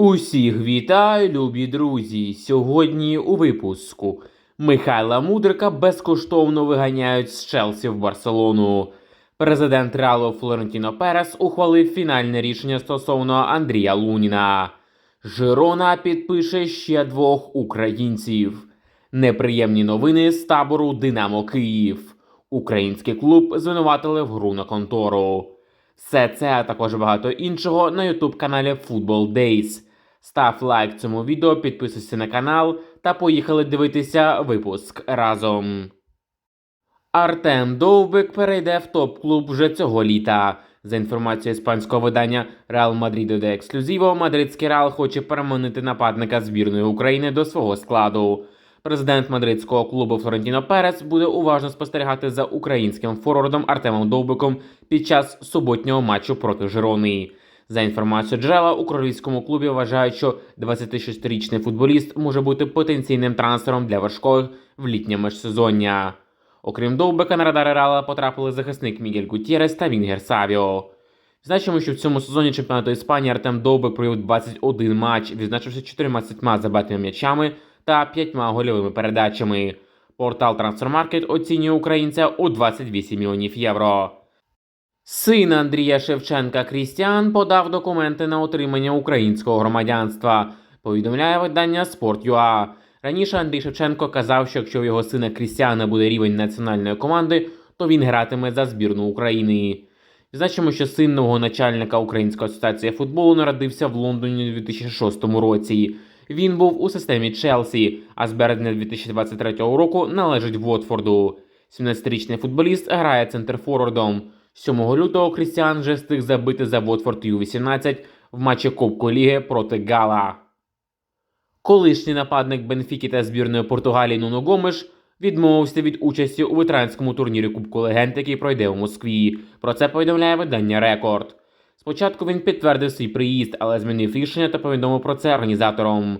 Усіх вітаю, любі друзі! Сьогодні у випуску Михайла Мудрика безкоштовно виганяють з Челсі в Барселону. Президент Реалу Флорентіно Перес ухвалив фінальне рішення стосовно Андрія Луніна. Жирона підпише ще двох українців. Неприємні новини з табору Динамо Київ. Український клуб звинуватили в гру на контору. Все це, а також багато іншого на ютуб каналі Football Days. Став лайк цьому відео, підписуйся на канал та поїхали дивитися випуск разом. Артем Довбик перейде в топ-клуб вже цього літа. За інформацією іспанського видання Real Madrid де ексклюзиво, мадридський Реал хоче переманити нападника збірної України до свого складу. Президент мадридського клубу Флорентіно Перес буде уважно спостерігати за українським форвардом Артемом Довбиком під час суботнього матчу проти Жирони. За інформацією джерела, у королівському клубі вважають, що 26-річний футболіст може бути потенційним трансфером для важкого в літнє межсезоння. Окрім Довбека, на радари Реала потрапили захисник Мігель Гутєрес та Вінгер Савіо. Значимо, що в цьому сезоні чемпіонату Іспанії Артем Довбек провів 21 матч, відзначивши 14 забитими м'ячами та 5 гольовими передачами. Портал Transfermarkt оцінює українця у 28 мільйонів євро. Син Андрія Шевченка Крістіан подав документи на отримання українського громадянства. Повідомляє видання Sport.ua. Раніше Андрій Шевченко казав, що якщо у його сина Крістіана буде рівень національної команди, то він гратиме за збірну України. Значимо, що син нового начальника Української асоціації футболу народився в Лондоні у 2006 році. Він був у системі Челсі, а з березня 2023 року належить Вотфорду. 17-річний футболіст грає центрфорвардом. 7 лютого Крістіан вже встиг забити за Вотфорд Ю-18 в матчі Кубку Ліги проти Гала. Колишній нападник Бенфіки та збірної Португалії Нуно Гомеш відмовився від участі у ветеранському турнірі Кубку Легенд, який пройде у Москві. Про це повідомляє видання Рекорд. Спочатку він підтвердив свій приїзд, але змінив рішення та повідомив про це організаторам.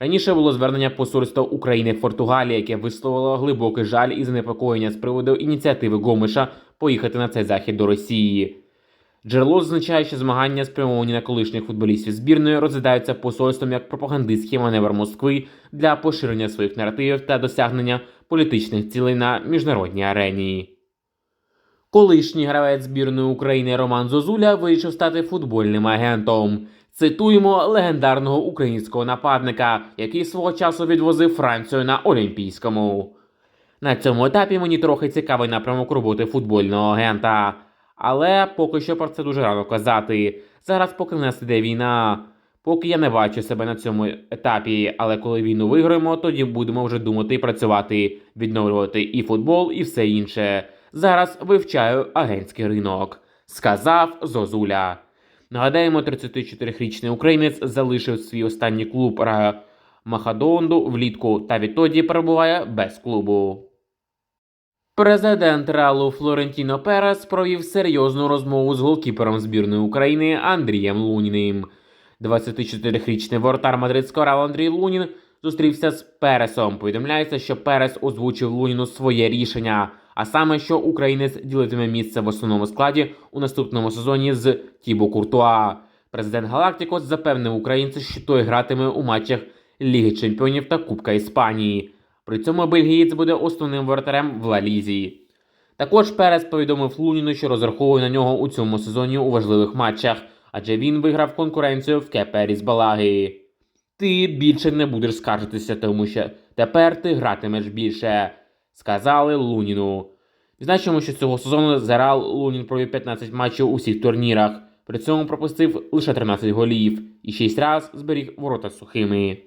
Раніше було звернення посольства України в Португалії, яке висловило глибокий жаль і занепокоєння з приводу ініціативи Гомеша поїхати на цей захід до Росії. Джерело зазначає, що змагання, спрямовані на колишніх футболістів збірної, розглядаються посольством як пропагандистський маневр Москви для поширення своїх наративів та досягнення політичних цілей на міжнародній арені. Колишній гравець збірної України Роман Зозуля вирішив стати футбольним агентом. Цитуємо легендарного українського нападника, який свого часу відвозив Францію на Олімпійському. На цьому етапі мені трохи цікавий напрямок роботи футбольного агента. Але поки що про це дуже рано казати. Зараз поки в нас іде війна. Поки я не бачу себе на цьому етапі, але коли війну виграємо, тоді будемо вже думати і працювати, відновлювати і футбол, і все інше. Зараз вивчаю агентський ринок, сказав Зозуля. Нагадаємо, 34-річний українець залишив свій останній клуб Махадонду влітку та відтоді перебуває без клубу. Президент Реалу Флорентіно Перес провів серйозну розмову з голкіпером збірної України Андрієм Луніним. 24-річний воротар мадридського Реалу Андрій Лунін зустрівся з Пересом. Повідомляється, що Перес озвучив Луніну своє рішення, а саме, що українець ділитиме місце в основному складі у наступному сезоні з Тібо Куртуа. Президент Галактикос запевнив українця, що той гратиме у матчах Ліги Чемпіонів та Кубка Іспанії. При цьому бельгієць буде основним воротарем в Ла Лізі. Також Перес повідомив Луніну, що розраховує на нього у цьому сезоні у важливих матчах, адже він виграв конкуренцію в Кепері з Балаги. Ти більше не будеш скаржитися, тому що тепер ти гратимеш більше, сказали Луніну. Відзначимо, що цього сезону за Лунін провів 15 матчів у всіх турнірах, при цьому пропустив лише 13 голів і 6 раз зберіг ворота сухими.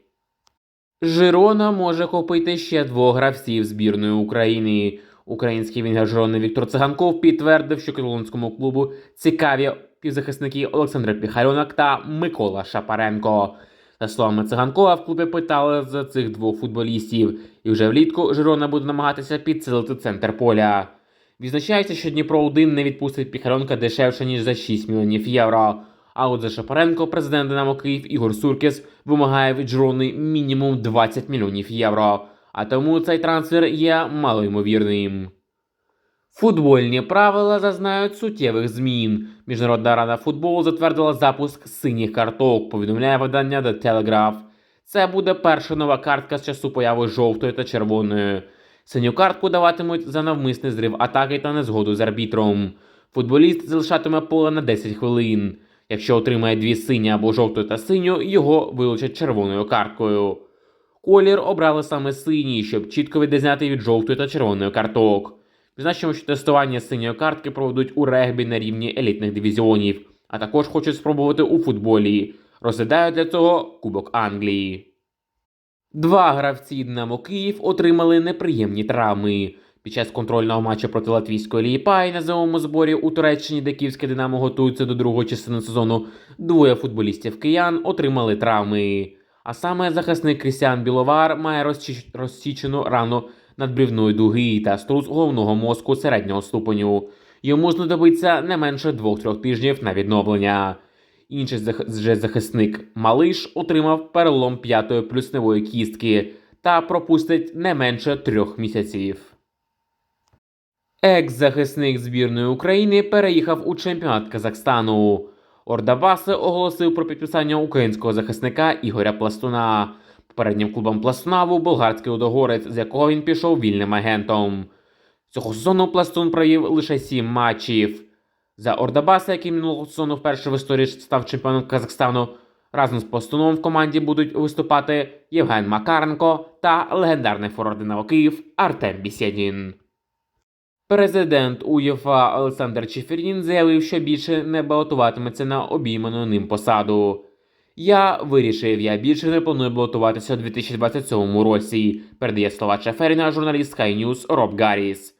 Жирона може купити ще двох гравців збірної України. Український вінгер Жирони Віктор Циганков підтвердив, що каталонському клубу цікаві півзахисники Олександр Піхальонок та Микола Шапаренко. За словами циганкова, в клубі питали за цих двох футболістів, і вже влітку Жирона буде намагатися підсилити центр поля. Відзначається, що Дніпро 1 не відпустить Піхальонка дешевше ніж за 6 мільйонів євро. А от за Шапаренко президент Динамо Київ Ігор Суркіс вимагає від Жирони мінімум 20 мільйонів євро. А тому цей трансфер є малоймовірним. Футбольні правила зазнають суттєвих змін. Міжнародна рада футболу затвердила запуск синіх карток, повідомляє видання The Telegraph. Це буде перша нова картка з часу появи жовтої та червоної. Синю картку даватимуть за навмисний зрив атаки та незгоду з арбітром. Футболіст залишатиме поле на 10 хвилин. Якщо отримає дві сині або жовту та синю, його вилучать червоною карткою. Колір обрали саме синій, щоб чітко відрізняти від жовтої та червоної карток. Відзначимо, що тестування синьої картки проведуть у регбі на рівні елітних дивізіонів, а також хочуть спробувати у футболі. Розглядають для цього Кубок Англії. Два гравці Динамо Київ отримали неприємні травми. Під час контрольного матчу проти латвійської Лієпаї на зимовому зборі у Туреччині, де київське Динамо готується до другої частини сезону, двоє футболістів киян отримали травми. А саме захисник Крістіан Біловар має розчі- розсічену рану надбрівної дуги та струс головного мозку середнього ступеню. Йому знадобиться не менше 2-3 тижнів на відновлення. Інший же захисник Малиш отримав перелом п'ятої плюсневої кістки та пропустить не менше трьох місяців. Екс-захисник збірної України переїхав у чемпіонат Казахстану. Ордабаси оголосив про підписання українського захисника Ігоря Пластуна. Попереднім клубом Пластуна був болгарський удогорець, з якого він пішов вільним агентом. Цього сезону Пластун провів лише сім матчів. За Ордабаса, який минулого сезону вперше в історії став чемпіоном Казахстану, разом з Пластуном в команді будуть виступати Євген Макаренко та легендарний форвард «Динамо Київ Артем Бісєдін. Президент УЄФА Олександр Чеферін заявив, що більше не балотуватиметься на обійману ним посаду. Я вирішив, я більше не планую балотуватися у 2027 році, передає слова Чеферіна журналіст News Роб Гарріс.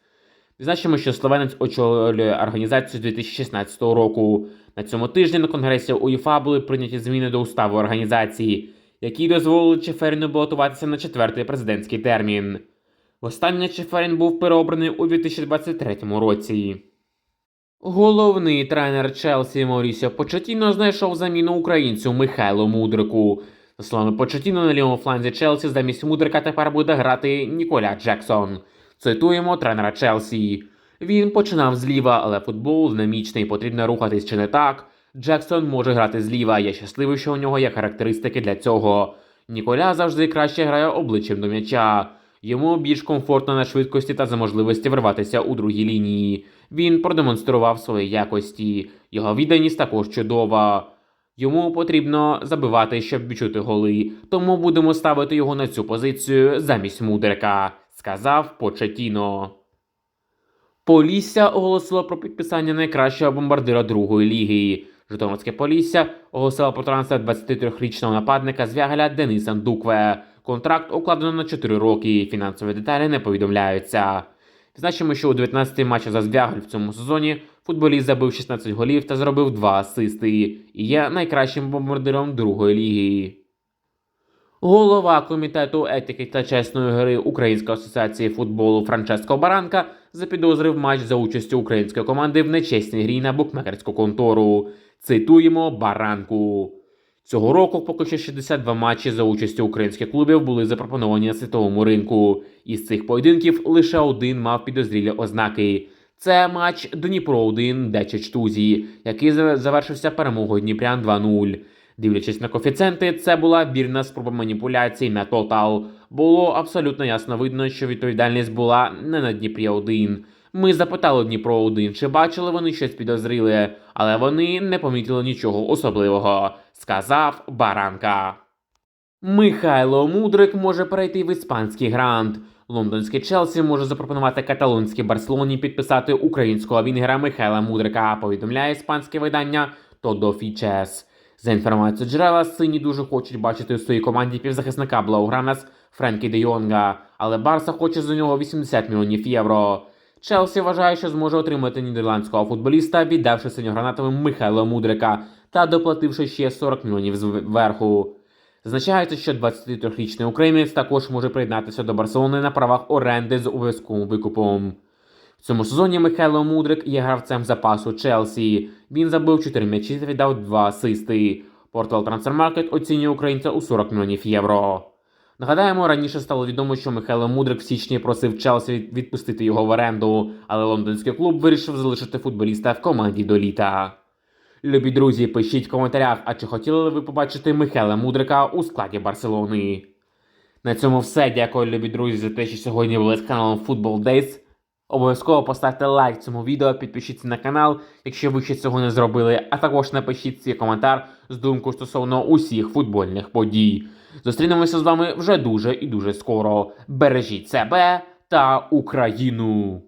Відзначимо, що словенець очолює організацію з 2016 року. На цьому тижні на конгресі УЄФА були прийняті зміни до уставу організації, які дозволили Чеферіну балотуватися на четвертий президентський термін. Востаннє Чеферін був переобраний у 2023 році. Головний тренер Челсі Маурісіо Почетіно знайшов заміну українцю Михайлу Мудрику. За словами Почетіно, на лівому фланзі Челсі замість Мудрика тепер буде грати Ніколя Джексон. Цитуємо тренера Челсі. Він починав зліва, але футбол динамічний, потрібно рухатись чи не так. Джексон може грати зліва. Я щасливий, що у нього є характеристики для цього. Ніколя завжди краще грає обличчям до м'яча. Йому більш комфортно на швидкості та за можливості вирватися у другій лінії. Він продемонстрував свої якості. Його відданість також чудова. Йому потрібно забивати, щоб відчути голи, тому будемо ставити його на цю позицію замість Мудрика, сказав Почетіно. Полісся оголосило про підписання найкращого бомбардира другої ліги. Житомирське Полісся оголосило про трансфер 23-річного нападника з Вягаля Дениса Дукве. Контракт укладено на 4 роки. Фінансові деталі не повідомляються. Значимо, що у 19 матчах за Звягаль в цьому сезоні футболіст забив 16 голів та зробив 2 асисти і є найкращим бомбардиром другої ліги. Голова комітету етики та чесної гри Української асоціації футболу Франческо Баранка запідозрив матч за участю української команди в нечесній грі на букмекерську контору. Цитуємо Баранку. Цього року поки що 62 матчі за участю українських клубів були запропоновані на світовому ринку. Із цих поєдинків лише один мав підозрілі ознаки. Це матч Дніпро 1 Дечич Тузі, який завершився перемогою Дніпрян 2-0. Дивлячись на коефіцієнти, це була вірна спроба маніпуляцій на тотал. Було абсолютно ясно видно, що відповідальність була не на Дніпрі 1. Ми запитали Дніпро 1, чи бачили вони щось підозріле, але вони не помітили нічого особливого, сказав Баранка. Михайло Мудрик може перейти в іспанський грант. Лондонський Челсі може запропонувати каталонській Барселоні підписати українського вінгера Михайла Мудрика, повідомляє іспанське видання Fiches. За інформацією джерела, сині дуже хочуть бачити у своїй команді півзахисника Блаугранас Френкі де Йонга, але Барса хоче за нього 80 мільйонів євро. Челсі вважає, що зможе отримати нідерландського футболіста, віддавши синьогранатовим Михайла Мудрика та доплативши ще 40 мільйонів зверху. Зазначається, що 23-річний українець також може приєднатися до Барселони на правах оренди з обов'язковим викупом. В цьому сезоні Михайло Мудрик є гравцем запасу Челсі. Він забив 4 м'ячі та віддав 2 асисти. Портал Transfermarkt оцінює українця у 40 мільйонів євро. Нагадаємо, раніше стало відомо, що Михайло Мудрик в січні просив Челсі відпустити його в оренду, але лондонський клуб вирішив залишити футболіста в команді до літа. Любі друзі, пишіть в коментарях, а чи хотіли ви побачити Михайла Мудрика у складі Барселони. На цьому все. Дякую, любі друзі, за те, що сьогодні були з каналом Football Days. Обов'язково поставте лайк цьому відео, підпишіться на канал, якщо ви ще цього не зробили, а також напишіть свій коментар з думкою стосовно усіх футбольних подій. Зустрінемося з вами вже дуже і дуже скоро. Бережіть себе та Україну!